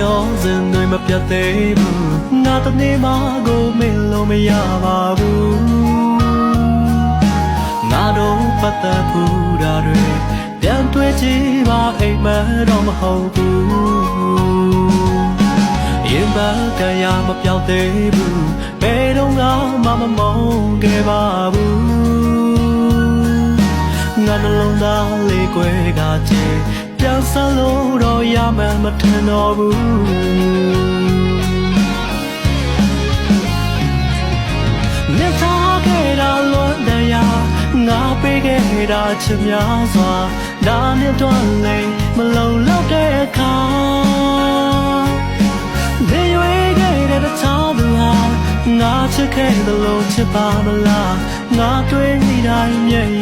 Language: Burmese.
ရောစဉ်တွေမပြတ်သေးဘူးငါတနေ့မှကိုမင်းလို့မရပါဘူးငါတို့ပတ်သက်ဘူးတာတွေပြန်တွေ့ကြည့်ပါအိမ်မတော့မဟုတ်ဘူးရင်ပါကရမပြောက်သေးဘူးဘယ်တော့မှမမုန်းခဲ့ပါဘူးငါနှလုံးသားလေးကွယ်ကချေပြန်ဆလို့တော့ ရမှန်းမထင်တော့ဘူးမြတ်ထားခဲ့တာလွန်တရားငါပေးခဲ့တာချစ်များစွာဒါနဲ့တော့လေမလုံလောက်တဲ့အခါနေရွေးခဲ့တဲ့တခြားသူဟာငါချစ်ခဲ့သလိုချစ်ပါမလားငါတွေ့နေတိုင်းမျက်ရည်ဝိုင်းလာ